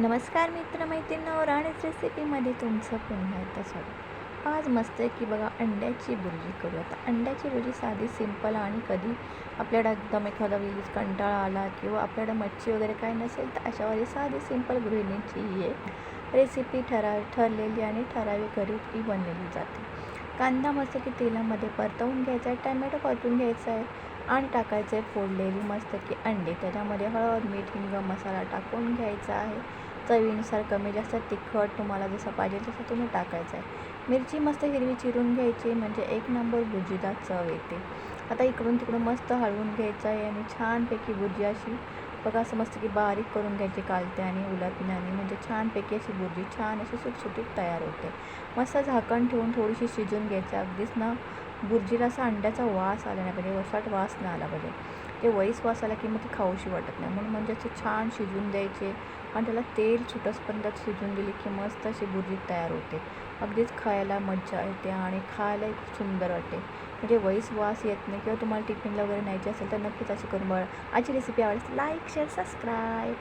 नमस्कार मित्रमैत्रिणी राणीच रेसिपीमध्ये तुमचं पुन्हा एकदा स्वागत. आज मस्त आहे की बघा अंड्याची भुर्जी करू आता अंड्याची बुर्जी साधी सिंपल आणि कधी आपल्याला एकदम एखादा वीज कंटाळा आला किंवा आपल्याला मच्छी वगैरे काय नसेल तर अशावर साधी सिंपल गृहिणीची ही एक रेसिपी ठरा ठरलेली आणि ठराविक घरी ती बनलेली जाते. कांदा मस्त की तेलामध्ये परतवून घ्यायचा आहे टॅमॅटो परतून घ्यायचा आहे आणि टाकायचं आहे फोडलेली मस्त की अंडे. त्याच्यामध्ये हळद मीठ हिंग मसाला टाकून घ्यायचा आहे. चवीनुसार कमी जास्त तिखट तुम्हाला जसं पाहिजे तसं तुम्ही टाकायचं आहे. मिरची मस्त हिरवी चिरून घ्यायची म्हणजे एक नंबर भुजीला चव येते. आता इकडून तिकडून मस्त हळवून घ्यायचं आहे आणि छानपैकी भुजी अशी बघा असं मस्त की बारीक करून घ्यायची कालते आणि उलटण्याने म्हणजे छानपैकी अशी भुर्जी छान अशी सुटसुटीत तयार होते. मस्त झाकण ठेवून थोडीशी शिजून घ्यायची अगदीच ना भुर्जीला असा अंड्याचा वास आला नाही पाहिजे वसाट वास नाही आला पाहिजे. ते वैस वास आला की मग ती खाऊशी वाटत नाही म्हणून म्हणजे असं छान शिजून द्यायचे आणि त्याला तेल सुटसपर्यंत शिजून दिली की मस्त अशी भुर्जी तयार होते. अगदीच खायला मज्जा येते आणि खायलाही खूप सुंदर वाटते. म्हणजे वैस वास येत नाही किंवा तुम्हाला टिफिनला वगैरे न्यायची असेल तर नक्कीच अशी करून बघा. आजची रेसिपी आवडली लाईक शेअर सबस्क्राईब